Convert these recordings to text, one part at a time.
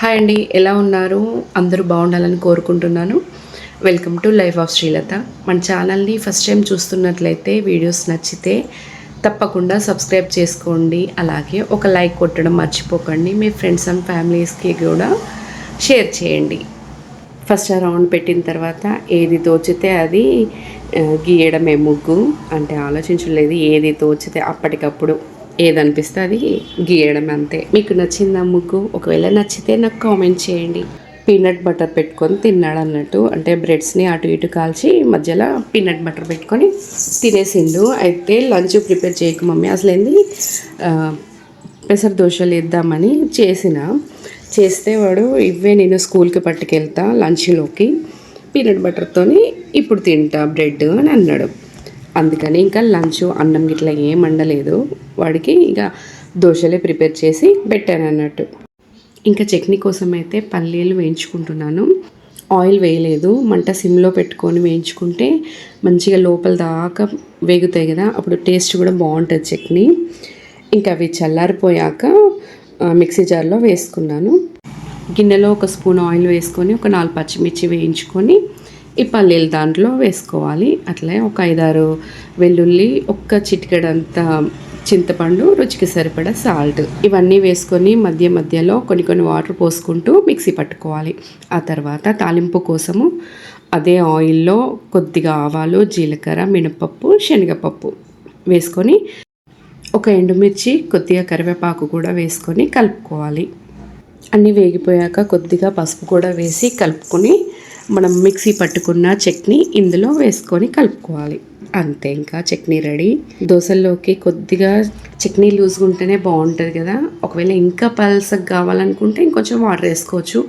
Hi అండి ఎలా ఉన్నారు? అందరూ బాగుండాలని కోరుకుంటున్నాను. Welcome to life of Srilatha మన ఛానల్ని ఫస్ట్ టైం చూస్తున్నట్లయితే వీడియోస్ నచ్చితే తప్పకుండా సబ్స్క్రైబ్ చేసుకోండి. అలాగే ఒక లైక్ కొట్టడం మర్చిపోకండి. మీ ఫ్రెండ్స్ అండ్ ఫ్యామిలీస్కి కూడా షేర్ చేయండి. ఫస్ట్ రౌండ్ పెట్టిన తర్వాత ఏది తోచితే అది గీయడమే ముగ్గు. అంటే ఆలోచించలేదు ఏది తోచితే అప్పటికప్పుడు. ఏదనిపిస్తే అది గీయడం అంతే. మీకు నచ్చిందా ముగ్గు? ఒకవేళ నచ్చితే నాకు కామెంట్ చేయండి. పీనట్ బటర్ పెట్టుకొని తిన్నాడు అన్నట్టు అంటే బ్రెడ్స్ని అటు ఇటు కాల్చి మధ్యలో పీనట్ బటర్ పెట్టుకొని తినేసిండు. అయితే లంచ్ ప్రిపేర్ చేయకు మమ్మీ. అసలు ఏంది? పెసర దోశలు ఇద్దామని చేసిన. చేస్తే వాడు ఇవే నేను స్కూల్కి పట్టుకెళ్తా లంచ్లోకి. పీనట్ బటర్తోని ఇప్పుడు తింటా బ్రెడ్ అని అన్నాడు. అందుకని ఇంకా లంచ్ అన్నం గిట్లా ఏం వండలేదు. వాడికి ఇక దోశలే ప్రిపేర్ చేసి పెట్టాను అన్నట్టు. ఇంకా చట్నీ కోసం అయితే పల్లీలు వేయించుకుంటున్నాను. ఆయిల్ వేయలేదు. మంట సిమ్లో పెట్టుకొని వేయించుకుంటే మంచిగా లోపల దాకా వేగుతాయి కదా అప్పుడు టేస్ట్ కూడా బాగుంటుంది చట్నీ. ఇంకా అవి చల్లారిపోయాక మిక్సీ జార్లో వేసుకున్నాను. గిన్నెలో ఒక స్పూన్ ఆయిల్ వేసుకొని ఒక నాలుగు పచ్చిమిర్చి వేయించుకొని ఈ పల్లీలు దాంట్లో వేసుకోవాలి. అట్లే ఒక ఐదారు వెల్లుల్లి ఒక్క చిటికెడంత చింతపండు రుచికి సరిపడ సాల్ట్. ఇవన్నీ వేసుకొని మధ్య మధ్యలో కొన్ని కొన్ని వాటర్ పోసుకుంటూ మిక్సీ పట్టుకోవాలి. ఆ తర్వాత తాలింపు కోసము అదే ఆయిల్లో కొద్దిగా ఆవాలు జీలకర్ర మినపప్పు శనగపప్పు వేసుకొని ఒక ఎండుమిర్చి కొద్దిగా కరివేపాకు కూడా వేసుకొని కలుపుకోవాలి. అన్నీ వేగిపోయాక కొద్దిగా పసుపు కూడా వేసి కలుపుకొని మనం మిక్సీ పట్టుకున్న చట్నీ ఇందులో వేసుకొని కలుపుకోవాలి. అంతే ఇంకా చట్నీ రెడీ. దోశల్లోకి కొద్దిగా చట్నీ లూజ్గా ఉంటేనే బాగుంటుంది కదా. ఒకవేళ ఇంకా పల్సగా కావాలనుకుంటే ఇంకొంచెం వాటర్ వేసుకోవచ్చు.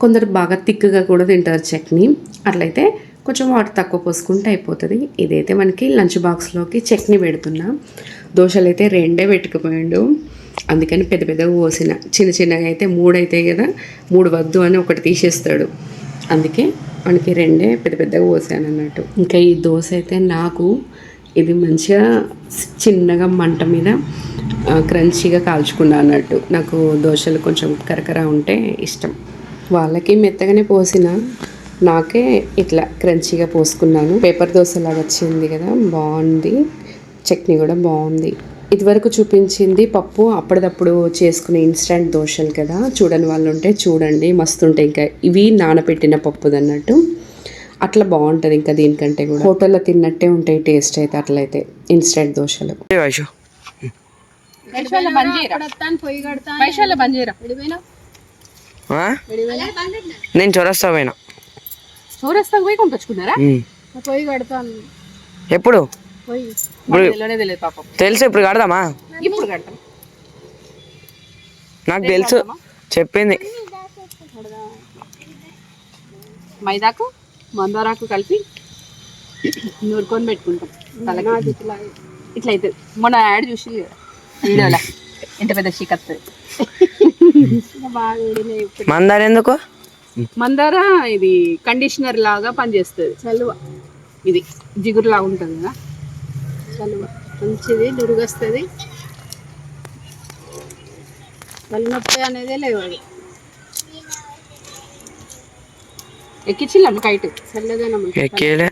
కొందరు బాగా థిక్గా కూడా తింటారు చట్నీ. అట్లయితే కొంచెం వాటర్ తక్కువ పోసుకుంటే అయిపోతుంది. ఇదైతే మనకి లంచ్ బాక్స్లోకి చట్నీ పెడుతున్నా. దోశలు అయితే రెండే పెట్టుకుపోయాడు. అందుకని పెద్ద పెద్దగా పోసిన చిన్న చిన్నగా అయితే మూడు అవుతాయి కదా. మూడు వద్దు అని ఒకటి తీసేస్తాడు. అందుకే మనకి రెండే పెద్ద పెద్దగా పోసాను అన్నట్టు ఇంకా ఈ దోశ అయితే నాకు ఇది మంచిగా చిన్నగా మంట మీద క్రంచీగా కాల్చుకున్నా అన్నట్టు. నాకు దోశలు కొంచెం కరకర ఉంటే ఇష్టం. వాళ్ళకి మెత్తగానే పోసిన నాకే ఇట్లా క్రంచీగా పోసుకున్నాను. పేపర్ దోశలాగా వచ్చింది కదా బాగుంది. చట్నీ కూడా బాగుంది. ఇదివరకు చూపించింది పప్పు అప్పటిదప్పుడు చేసుకునే ఇన్స్టంట్ దోశలు కదా. చూడని వాళ్ళు ఉంటే చూడండి మస్తు ఉంటాయి ఇంకా ఇవి నానబెట్టిన పప్పుది అన్నట్టు అట్లా బాగుంటుంది ఇంకా దీనికంటే కూడా. హోటల్లో తిన్నట్టే ఉంటాయి టేస్ట్ అయితే అట్లయితే ఇన్స్టంట్ దోశలు? నేను చొరస్తా పోయినా. పోయి కొనుకొచ్చుకున్నారా. పొయ్యి కడతాను. ఎప్పుడు? ఇప్పుడు తెలుసు ఇప్పుడు కడదామా? ఇప్పుడు కడతాం. నాకు తెలుసు. చెప్పింది. మైదాకు మందారాకు కలిపి నూరుకొని పెట్టుకుంటాం. తలకి. ఇట్లా అయితే మొన్న యాడ్ చూసి వీడియోలో. ఎంత పెద్ద ఇప్పుడు. మందార ఎందుకు? మందార ఇది కండిషనర్ లాగా పనిచేస్తుంది. చలువ. ఇది జిగురు లాగా ఉంటుంది కదా. చలువ మంచిది నురుగొస్తుంది తలనొప్పి అనేదే లేవు అది. ఎక్కించిల్లం కైట్ చల్లదనం. ఎక్కేలే.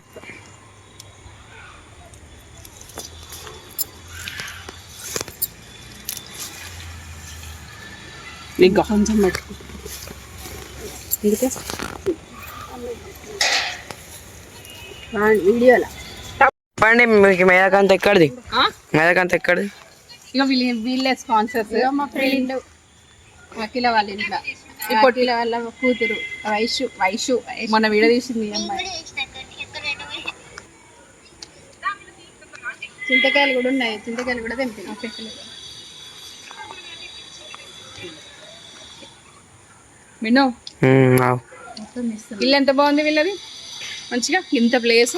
ఇంకా కొంచెం పెట్టుకో వీడియోలో? చెప్పండి మీకు మేదకంత ఎక్కడిది? ఆ? మేదకంత ఎక్కడిది? ఇక వీళ్ళ వీళ్ళే స్పాన్సర్స్ మా ఫ్రెండ్ అఖిల వాళ్ళ ఇంట్లో. అఖిల వాళ్ళ కూతురు వైషు వైషు. మొన్న వీడియో తీసింది ఈ అమ్మాయి. చింతకాయలు కూడా ఉన్నాయి. చింతకాయలు కూడా తెంపిన ఆవు. ఇల్లు ఎంత బాగుంది వీళ్ళది? మంచిగా? ఇంత ప్లేస్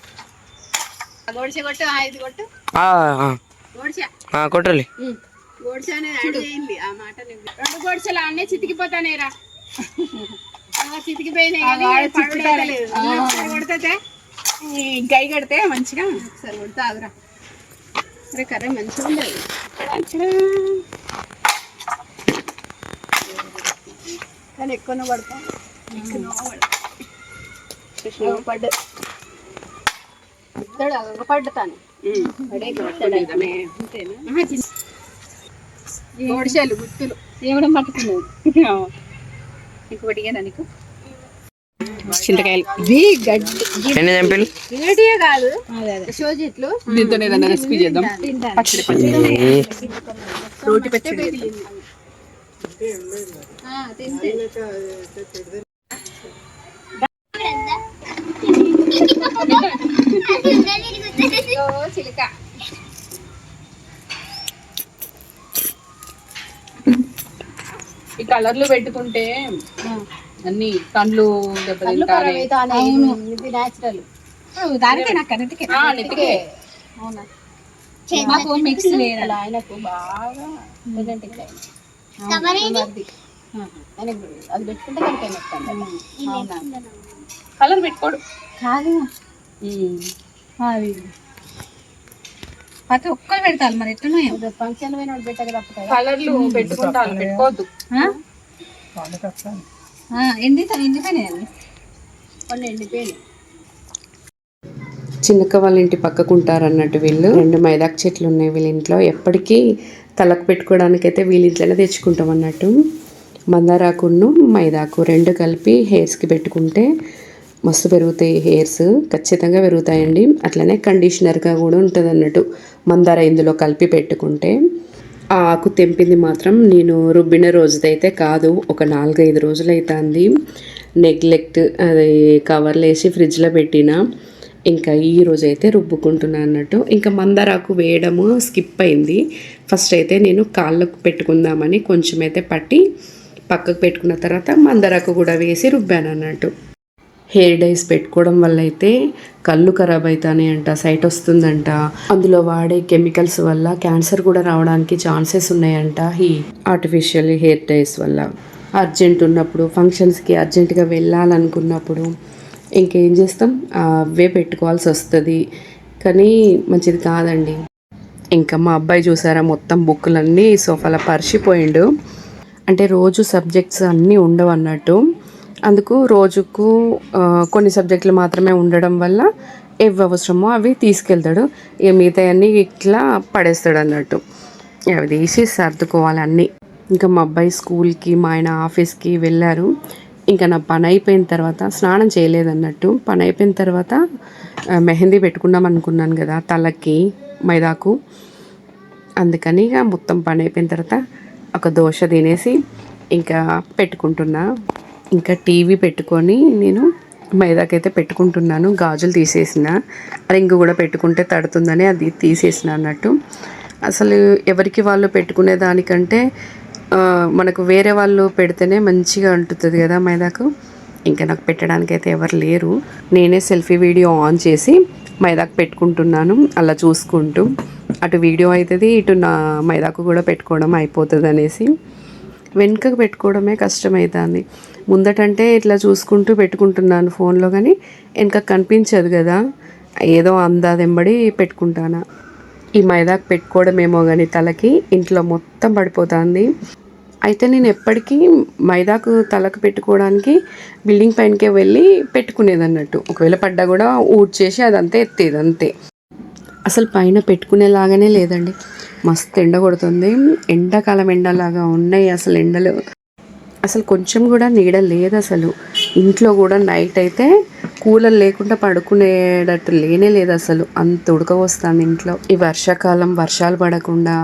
అన్నీ చితికిపోతానేరా ఆ, చితికిపోయినాయి గై కడితే మంచిగా ఒకసారి కొడితే ఆగురా. అరే కర్రీ మంచిగా ఉండదు కానీ ఎక్కువనే పడతాం ఎక్కువనే పడతాం పడ్డ ఇస్తాడు ఒక పడ్డతాను గోడిసెలు గుత్తులు ఏమన్నా పట్టుకున్నావు ఇంకొకటి నీకు? చింతకాయలు. గడ్డి కాదు. షో చెట్లు దీంతో రెసిపీ చేద్దాం. తింటాను. పచ్చడి పచ్చడి. రోటి పచ్చడి ఆ, తింటే. ఓ, చిలుక ఈ కలర్లు పెట్టుకుంటే అన్ని మాకు మిక్స్ లేదు ఆయనకు బాగా అది పెట్టుకుంటే కనుక కలర్ పెట్టుకోడు. కాదు. అది. ప్రతి ఒక్కరు పెడతారు మరి ఎట్లున్నాయో ఫంక్షన్ కలర్లు పెట్టుకుంటాను పెట్టుకోవద్దు. ఎండి ఎండిపోయినాయి కొన్ని ఎండిపోయినాయి. చిన్నక్క వాళ్ళ ఇంటి పక్కకు ఉంటారన్నట్టు వీళ్ళు. రెండు మైదాకు చెట్లు ఉన్నాయి వీళ్ళ ఇంట్లో. ఎప్పటికీ తలకు పెట్టుకోవడానికైతే వీళ్ళ ఇంట్లోనే తెచ్చుకుంటాం అన్నట్టు. మందారాకును మైదాకు రెండు కలిపి హెయిర్స్కి పెట్టుకుంటే మస్తు పెరుగుతాయి హెయిర్స్ ఖచ్చితంగా పెరుగుతాయండి. అట్లనే కండిషనర్గా కూడా ఉంటుంది అన్నట్టు మందార ఇందులో కలిపి పెట్టుకుంటే. ఆ ఆకు తెంపింది మాత్రం నేను రుబ్బిన రోజుదైతే కాదు ఒక నాలుగైదు రోజులు అవుతుంది నెగ్లెక్ట్ అది కవర్లు వేసి ఫ్రిడ్జ్లో పెట్టిన ఇంకా ఈ రోజు అయితే రుబ్బుకుంటున్నా అన్నట్టు. ఇంకా మందారాకు వేయడము స్కిప్ అయింది. ఫస్ట్ అయితే నేను కాళ్ళకు పెట్టుకుందామని కొంచెం అయితే పట్టి పక్కకు పెట్టుకున్న తర్వాత మందారాకు కూడా వేసి రుబ్బాను అన్నట్టు. హెయిర్ డైస్ పెట్టుకోవడం వల్ల అయితే కళ్ళు ఖరాబ్ అవుతాయి అంట సైట్ వస్తుందంట. అందులో వాడే కెమికల్స్ వల్ల క్యాన్సర్ కూడా రావడానికి ఛాన్సెస్ ఉన్నాయంట ఈ ఆర్టిఫిషియల్ హెయిర్ డైస్ వల్ల. అర్జెంట్ ఉన్నప్పుడు ఫంక్షన్స్కి అర్జెంటుగా వెళ్ళాలనుకున్నప్పుడు ఇంకేం చేస్తాం? అవే పెట్టుకోవాల్సి వస్తుంది. కానీ మంచిది కాదండి. ఇంకా మా అబ్బాయి చూసారా మొత్తం బుక్కులన్నీ సోఫాలో పరిచిపోయిండు. అంటే రోజు సబ్జెక్ట్స్ అన్నీ ఉండవు అన్నట్టు అందుకు రోజుకు కొన్ని సబ్జెక్టులు మాత్రమే ఉండడం వల్ల ఏవి అవసరమో అవి తీసుకెళ్తాడు. ఇక మిగతా అన్నీ ఇట్లా పడేస్తాడు అన్నట్టు అవి తీసి సర్దుకోవాలి అన్నీ. ఇంకా మా అబ్బాయి స్కూల్కి మా ఆయన ఆఫీస్కి వెళ్ళారు. ఇంకా నా పని అయిపోయిన తర్వాత స్నానం చేయలేదన్నట్టు పని అయిపోయిన తర్వాత మెహందీ పెట్టుకుందాం అనుకున్నాను కదా తలకి మైదాకు. అందుకని ఇక మొత్తం పని అయిపోయిన తర్వాత ఒక దోశ తినేసి ఇంకా పెట్టుకుంటున్నా. ఇంకా టీవీ పెట్టుకొని నేను మైదాకైతే పెట్టుకుంటున్నాను. గాజులు తీసేసిన. రింగు కూడా పెట్టుకుంటే తడుతుందని అది తీసేసిన అన్నట్టు. అసలు ఎవరికి వాళ్ళు పెట్టుకునే దానికంటే మనకు వేరే వాళ్ళు పెడితేనే మంచిగా అంటుతుంది కదా మైదాకు. ఇంకా నాకు పెట్టడానికి అయితే ఎవరు లేరు. నేనే సెల్ఫీ వీడియో ఆన్ చేసి మైదాకు పెట్టుకుంటున్నాను. అలా చూసుకుంటూ అటు వీడియో అవుతుంది ఇటు నా మైదాకు కూడా పెట్టుకోవడం అయిపోతుంది అనేసి వెనుకకు పెట్టుకోవడమే కష్టమవుతుంది ముందటంటే ఇట్లా చూసుకుంటూ పెట్టుకుంటున్నాను ఫోన్లో కానీ వెనక కనిపించదు కదా. ఏదో అందాదెంబడి పెట్టుకుంటాను. ఈ మైదాకు పెట్టుకోవడమేమో కానీ తలకి ఇంట్లో మొత్తం పడిపోతుంది. అయితే నేను ఎప్పటికీ మైదాకు తలకు పెట్టుకోవడానికి బిల్డింగ్ పైనకే వెళ్ళి పెట్టుకునేది అన్నట్టు ఒకవేళ పడ్డా కూడా ఊడ్చేసి అదంతా ఎత్తేది అంతే. అసలు పైన పెట్టుకునేలాగానే లేదండి. మస్తు ఎండ కొడుతుంది. ఎండాకాలం ఎండలాగా ఉన్నాయి అసలు ఎండలు. అసలు కొంచెం కూడా నీడ లేదు అసలు. ఇంట్లో కూడా నైట్ అయితే కూలర్ లేకుండా పడుకునేటట్టు లేనే లేదు అసలు. అంత ఉడకపోస్తుంది ఇంట్లో. ఈ వర్షాకాలం వర్షాలు పడకుండా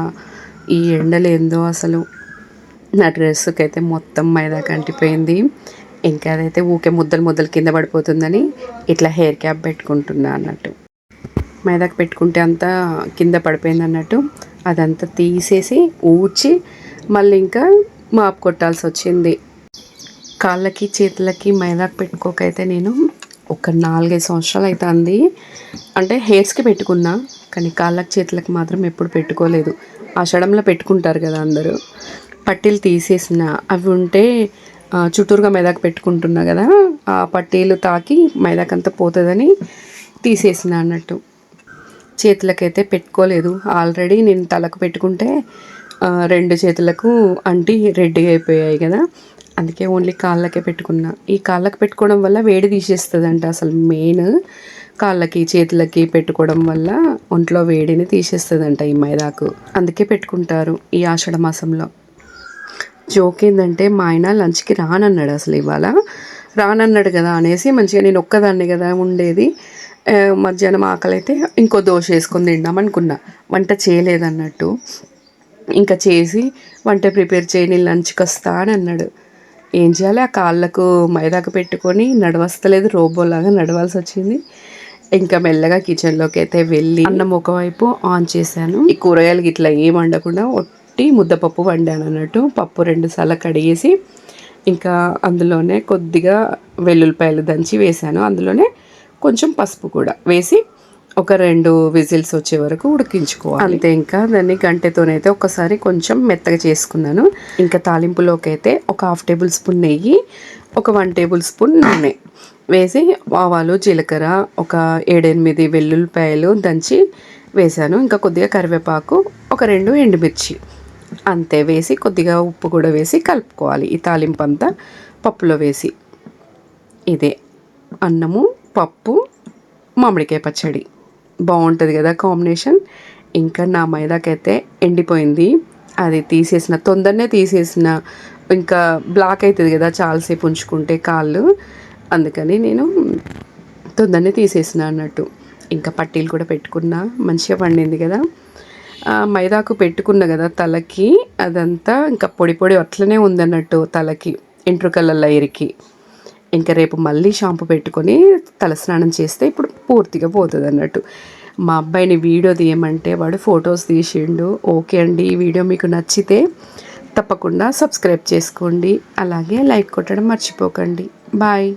ఈ ఎండలేందో అసలు. నా డ్రెస్కి అయితే మొత్తం మైదా కంటిపోయింది. ఇంకా అదైతే ఊకే ముద్దలు ముద్దలు కింద పడిపోతుందని ఇట్లా హెయిర్ క్యాప్ పెట్టుకుంటున్నా అన్నట్టు. మైదాకు పెట్టుకుంటే అంతా కింద పడిపోయింది అన్నట్టు. అదంతా తీసేసి ఊడ్చి మళ్ళీ ఇంకా మాపు కొట్టాల్సి వచ్చింది కాళ్ళకి చేతులకి మైదాకు పెట్టుకోకైతే నేను ఒక నాలుగైదు సంవత్సరాలు అవుతుంది అంటే హెయిర్స్కి పెట్టుకున్నా కానీ కాళ్ళకి చేతులకు మాత్రం ఎప్పుడు పెట్టుకోలేదు. ఆషాఢంలో పెట్టుకుంటారు కదా అందరూ. పట్టీలు తీసేసిన అవి ఉంటే చుట్టూరుగా మైదాకు పెట్టుకుంటున్నా కదా ఆ పట్టీలు తాకి మైదాకంతా పోతుందని తీసేసిన అన్నట్టు. చేతులకైతే పెట్టుకోలేదు. ఆల్రెడీ నేను తలకు పెట్టుకుంటే రెండు చేతులకు అంటి రెడ్డీ అయిపోయాయి కదా. అందుకే ఓన్లీ కాళ్ళకే పెట్టుకున్నా. ఈ కాళ్ళకి పెట్టుకోవడం వల్ల వేడి తీసేస్తుందంట అసలు మెయిన్. కాళ్ళకి చేతులకి పెట్టుకోవడం వల్ల ఒంట్లో వేడిని తీసేస్తుందంట ఈ మైదాకు. అందుకే పెట్టుకుంటారు ఈ ఆషాఢ మాసంలో. జోక్ ఏంటంటే మా ఆయన లంచ్కి రానన్నాడు అసలు ఇవాళ. రానన్నాడు కదా అనేసి మంచిగా నేను ఒక్కదాన్ని కదా ఉండేది. మధ్యాహ్నం ఆకలి అయితే ఇంకో దోశ వేసుకొని తిందాం అనుకున్నా. వంట చేయలేదన్నట్టు. ఇంకా చేసి వంట ప్రిపేర్ చేయని లంచ్కి వస్తా అని అన్నాడు. ఏం చేయాలి? ఆ కాళ్ళకు మైదాకు పెట్టుకొని నడవస్తలేదు రోబోలాగా నడవాల్సి వచ్చింది. ఇంకా మెల్లగా కిచెన్లోకి అయితే వెళ్ళి అన్నం ఒకవైపు ఆన్ చేశాను. ఈ కూరగాయలు ఇట్లా ఏం వండకుండా ఒట్టి ముద్దపప్పు వండాను అన్నట్టు. పప్పు రెండు సార్లు కడిగేసి ఇంకా అందులోనే కొద్దిగా వెల్లుల్లిపాయలు దంచి వేశాను. అందులోనే కొంచెం పసుపు కూడా వేసి ఒక రెండు విజిల్స్ వచ్చే వరకు ఉడికించుకోవాలి. అంతే ఇంకా దాన్ని గంటెతోనైతే ఒకసారి కొంచెం మెత్తగా చేసుకున్నాను. ఇంకా తాలింపులోకి అయితే ఒక హాఫ్ టేబుల్ స్పూన్ నెయ్యి ఒక వన్ టేబుల్ స్పూన్ నూనె వేసి ఆవాలు జీలకర్ర ఒక ఏడెనిమిది వెల్లుల్లిపాయలు దంచి వేశాను. ఇంకా కొద్దిగా కరివేపాకు ఒక రెండు ఎండుమిర్చి అంతే వేసి కొద్దిగా ఉప్పు కూడా వేసి కలుపుకోవాలి. ఈ తాలింపు అంతా పప్పులో వేసి. ఇదే అన్నము పప్పు మామిడికాయ పచ్చడి. బాగుంటుంది కదా కాంబినేషన్. ఇంకా నా మైదాకైతే ఎండిపోయింది. అది తీసేసిన తొందరనే తీసేసిన ఇంకా బ్లాక్ అవుతుంది కదా చాలాసేపు ఉంచుకుంటే కాళ్ళు. అందుకని నేను తొందరనే తీసేసిన అన్నట్టు. ఇంకా పట్టీలు కూడా పెట్టుకున్నా మంచిగా పండింది కదా. మైదాకు పెట్టుకున్న కదా తలకి అదంతా ఇంకా పొడి పొడి అట్లనే ఉందన్నట్టు తలకి ఎంట్రుకల ఇరికి ఇంకా రేపు మళ్ళీ షాంపూ పెట్టుకొని తలస్నానం చేస్తే ఇప్పుడు పూర్తిగా పోతుంది అన్నట్టు మా అబ్బాయిని వీడియో తీయమంటే వాడు ఫొటోస్ తీసిండు. ఓకే అండి ఈ వీడియో మీకు నచ్చితే తప్పకుండా సబ్స్క్రైబ్ చేసుకోండి. అలాగే లైక్ కొట్టడం మర్చిపోకండి. బాయ్.